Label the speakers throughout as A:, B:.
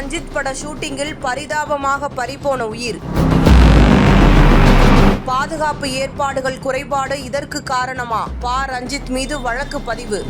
A: ரஞ்சித் பட ஷூட்டிங்கில் பரிதாபமாக பறிபோன உயிர். பாதுகாப்பு ஏற்பாடுகள் குறைபாடு இதற்கு காரணமா? பா. ரஞ்சித் மீது வழக்கு பதிவு.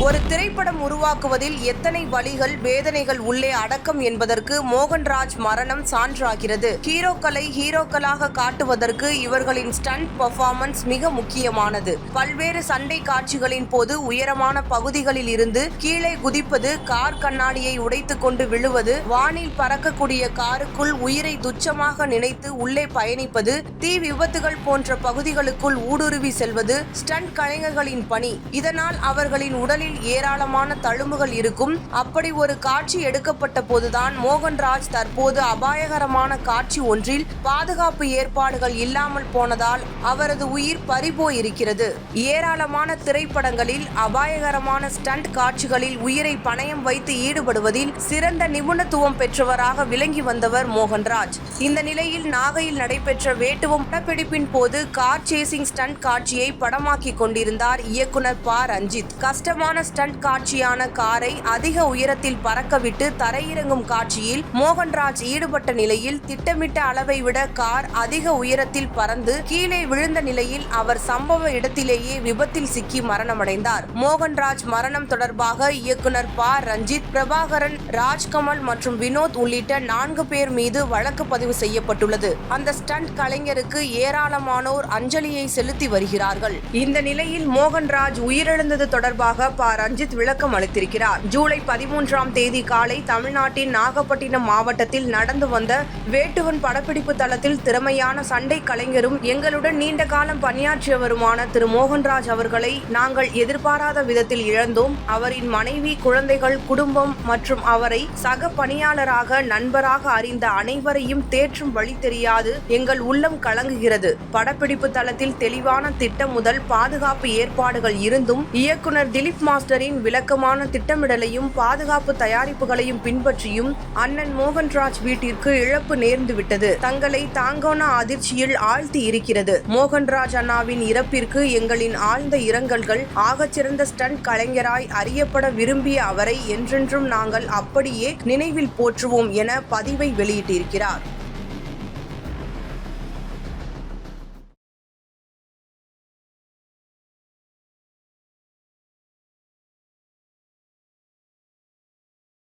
A: ஒரு திரைப்படம் உருவாக்குவதில் எத்தனை வழிகள் வேதனைகள் உள்ளே அடக்கம் என்பதற்கு மோகன்ராஜ் மரணம் சான்றாகிறது. ஹீரோக்களை ஹீரோக்களாக காட்டுவதற்கு இவர்களின் ஸ்டண்ட் பர்ஃபார்மன்ஸ் மிக முக்கியமானது. பல்வேறு சண்டை காட்சிகளின் போது உயரமான பகுதிகளில் இருந்து கீழே குதிப்பது கார் கண்ணாடியை உடைத்துக் கொண்டு விழுவது வானில் பறக்கக்கூடிய காருக்குள் உயிரை துச்சமாக நினைத்து உள்ளே பயணிப்பது தீ விபத்துகள் போன்ற பகுதிகளுக்குள் ஊடுருவி செல்வது ஸ்டண்ட் கலைஞர்களின் பணி. இதனால் அவர்களின் உடலில் ஏராளமான தழும்புகள் இருக்கும். அப்படி ஒரு காட்சி எடுக்கப்பட்ட போதுதான் மோகன்ராஜ் தற்போது அபாயகரமான காட்சி ஒன்றில் பாதுகாப்பு ஏற்பாடுகள் இல்லாமல் போனதால் அவரது உயிர் பறிபோயிருக்கிறது. ஏராளமான திரைப்படங்களில் அபாயகரமான ஸ்டண்ட் காட்சிகளில் உயிரை பணயம் வைத்து ஈடுபடுவதில் சிறந்த நிபுணத்துவம் பெற்றவராக விளங்கி வந்தவர் மோகன்ராஜ் இந்த நிலையில் நாகையில் நடைபெற்ற வேட்டுவம் படப்பிடிப்பின் போது கார் சேசிங் ஸ்டண்ட் காட்சியை படமாக்கி கொண்டிருந்தார் இயக்குனர் ப. ரஞ்சித். கஷ்டமான ஸ்டண்ட் காட்சியான காரை அதிக உயரத்தில் பறக்கவிட்டு தரையிறங்கும் காட்சியில் மோகன்ராஜ் ஈடுபட்ட நிலையில் திட்டமிட்ட அளவை விட கார் அதிக உயரத்தில் பறந்து கீழே விழுந்த நிலையில் அவர் சம்பவ இடத்திலேயே விபத்தில் சிக்கி மரணமடைந்தார். மோகன்ராஜ் மரணம் தொடர்பாக இயக்குனர் ப. ரஞ்சித் பிரபாகரன் ராஜ்கமல் மற்றும் வினோத் உள்ளிட்ட நான்கு பேர் மீது வழக்கு பதிவு செய்யப்பட்டுள்ளது. அந்த ஸ்டண்ட் கலைஞருக்கு ஏராளமானோர் அஞ்சலியை செலுத்தி வருகிறார்கள். இந்த நிலையில் மோகன்ராஜ் உயிரிழந்தது தொடர்பாக ப ரஞ்சித் விளக்கம் அளித்திருக்கிறார். ஜூலை பதிமூன்றாம் தேதி காலை தமிழ்நாட்டின் நாகப்பட்டினம் மாவட்டத்தில் நடந்து வந்த வேட்டுவன் படப்பிடிப்பு தளத்தில் திறமையான சண்டை கலைஞரும் எங்களுடன் நீண்ட காலம் பணியாற்றியவருமான திரு மோகன்ராஜ் அவர்களை நாங்கள் எதிர்பாராத விதத்தில் இழந்தோம். அவரின் மனைவி குழந்தைகள் குடும்பம் மற்றும் அவரை சக பணியாளராக நண்பராக அறிந்த அனைவரையும் தேற்றும் வழி தெரியாது. எங்கள் உள்ளம் கலங்குகிறது. படப்பிடிப்பு தளத்தில் தெளிவான திட்டம் முதல் பாதுகாப்பு ஏற்பாடுகள் இருந்தும் இயக்குனர் திலீப் மாஸ்டரின் விளக்கமான திட்டமிடலையும் பாதுகாப்பு தயாரிப்புகளையும் பின்பற்றியும் அண்ணன் மோகன்ராஜ் வீட்டிற்கு இழப்பு நேர்ந்துவிட்டது. தங்களை தாங்கோன அதிர்ச்சியில் ஆழ்த்தி இருக்கிறது. மோகன்ராஜ் அண்ணாவின் இறப்பிற்கு எங்களின் ஆழ்ந்த இரங்கல்கள் ஆகச்சிறந்த ஸ்டண்ட் கலைஞராய் அறியப்பட விரும்பிய அவரை என்றென்றும் நாங்கள் அப்படியே நினைவில் போற்றுவோம் என பதிவை வெளியிட்டிருக்கிறார்.